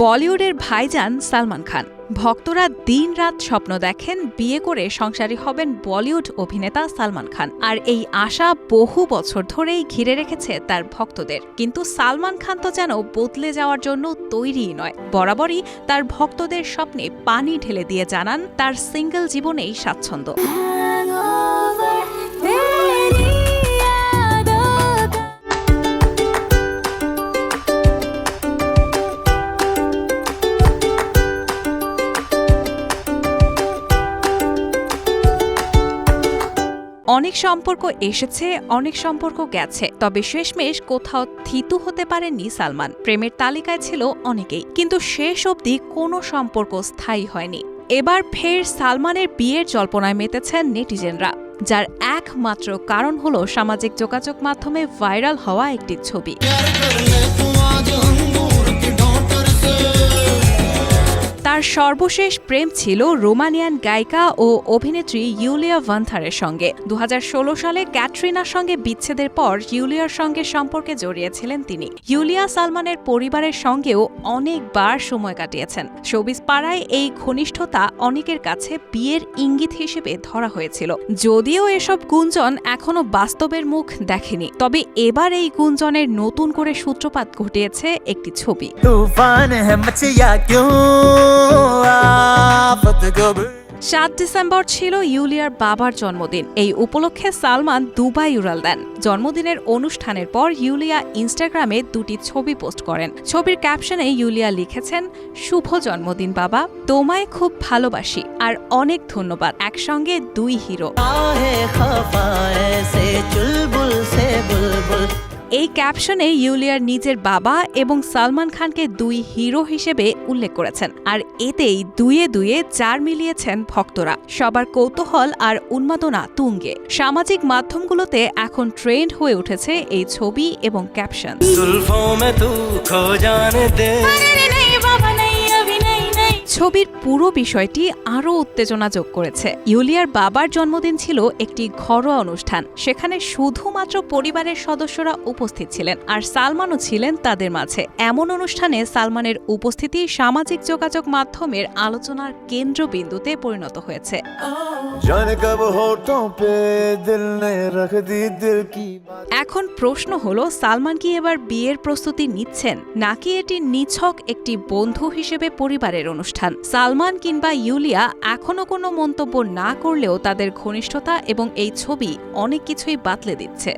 বলিউডের ভাইজান সালমান খান। ভক্তরা দিনরাত স্বপ্ন দেখেন বিয়ে করে সংসারী হবেন বলিউড অভিনেতা সালমান খান। আর এই আশা বহু বছর ধরেই ঘিরে রেখেছে তার ভক্তদের। কিন্তু সালমান খান তো যেন বদলে যাওয়ার জন্য তৈরিই নয়। বরাবরই তার ভক্তদের স্বপ্নে পানি ঢেলে দিয়ে জানান তার সিঙ্গেল জীবনেই স্বাচ্ছন্দ্য। অনেক সম্পর্ক এসেছে, অনেক সম্পর্ক গেছে। তবে শেষমেশ কোথাও থিতু হতে পারেননি সালমান। প্রেমের তালিকায় ছিল অনেকেই। কিন্তু শেষ অবধি কোনো সম্পর্ক স্থায়ী হয়নি। এবার ফের সালমানের বিয়ের জল্পনায় মেতেছেন নেটিজেনরা, যার একমাত্র কারণ হল সামাজিক যোগাযোগ মাধ্যমে ভাইরাল হওয়া একটি ছবি। তার সর্বশেষ প্রেম ছিল রোমানিয়ান গায়িকা ও অভিনেত্রী ইউলিয়া ভান্থারের সঙ্গে। দু হাজার ষোলো সালে ক্যাটরিনার সঙ্গে বিচ্ছেদের পর ইউলিয়ার সঙ্গে সম্পর্কে জড়িয়েছিলেন তিনি। ইউলিয়া সালমানের পরিবারের সঙ্গেও অনেকবার সময় কাটিয়েছেন। শোবিজ পাড়ায় এই ঘনিষ্ঠতা অনেকের কাছে বিয়ের ইঙ্গিত হিসেবে ধরা হয়েছিল। যদিও এসব গুঞ্জন এখনও বাস্তবের মুখ দেখেনি। তবে এবার এই গুঞ্জনের নতুন করে সূত্রপাত ঘটিয়েছে একটি ছবি। তুফান সাত ডিসেম্বর ছিল ইউলিয়ার বাবার জন্মদিন। এই উপলক্ষে সালমান দুবাই উড়াল দেন। জন্মদিনের অনুষ্ঠানের পর ইউলিয়া ইনস্টাগ্রামে দুটি ছবি পোস্ট করেন। ছবির ক্যাপশনে ইউলিয়া লিখেছেন শুভ জন্মদিন বাবা তোমায় খুব ভালোবাসি আর অনেক ধন্যবাদ। একসঙ্গে দুই হিরো। এই ক্যাপশনে ইউলিয়ার নিজের বাবা এবং সালমান খানকে দুই হিরো হিসেবে উল্লেখ করেছেন আর এতেই দুয়ে দুয়ে চার মিলিয়েছেন ভক্তরা। সবার কৌতূহল আর উন্মাদনা তুঙ্গে। সামাজিক মাধ্যমগুলোতে এখন ট্রেন্ড হয়ে উঠেছে এই ছবি এবং ক্যাপশন। ছবির পুরো বিষয়টি আরও উত্তেজনা যোগ করেছে। ইউলিয়ার বাবার জন্মদিন ছিল একটি ঘরোয়া অনুষ্ঠান সেখানে শুধুমাত্র পরিবারের সদস্যরা উপস্থিত ছিলেন আর সালমানও ছিলেন তাদের মাঝে। এমন অনুষ্ঠানে সালমানের উপস্থিতি সামাজিক যোগাযোগ মাধ্যমের আলোচনার কেন্দ্রবিন্দুতে পরিণত হয়েছে। এখন প্রশ্ন হল সালমান কি এবার বিয়ের প্রস্তুতি নিচ্ছেন নাকি এটি নিছক একটি বন্ধু হিসেবে পরিবারের অনুষ্ঠান? জানান সালমান কিংবা ইউলিয়া এখনও কোনো মন্তব্য না করলেও তাদের ঘনিষ্ঠতা এবং এই ছবি অনেক কিছুই বাতলে দিচ্ছে।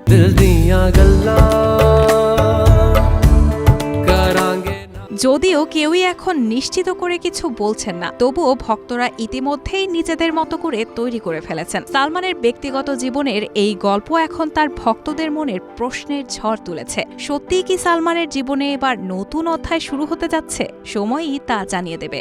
যদিও কেউই এখন নিশ্চিত করে কিছু বলছেন না তবুও ভক্তরা ইতিমধ্যেই নিজেদের মতো করে তৈরি করে ফেলেছেন। সালমানের ব্যক্তিগত জীবনের এই গল্প এখন তার ভক্তদের মনের প্রশ্নের ঝড় তুলেছে। সত্যিই কি সালমানের জীবনে এবার নতুন অধ্যায় শুরু হতে যাচ্ছে? সময়ই তা জানিয়ে দেবে।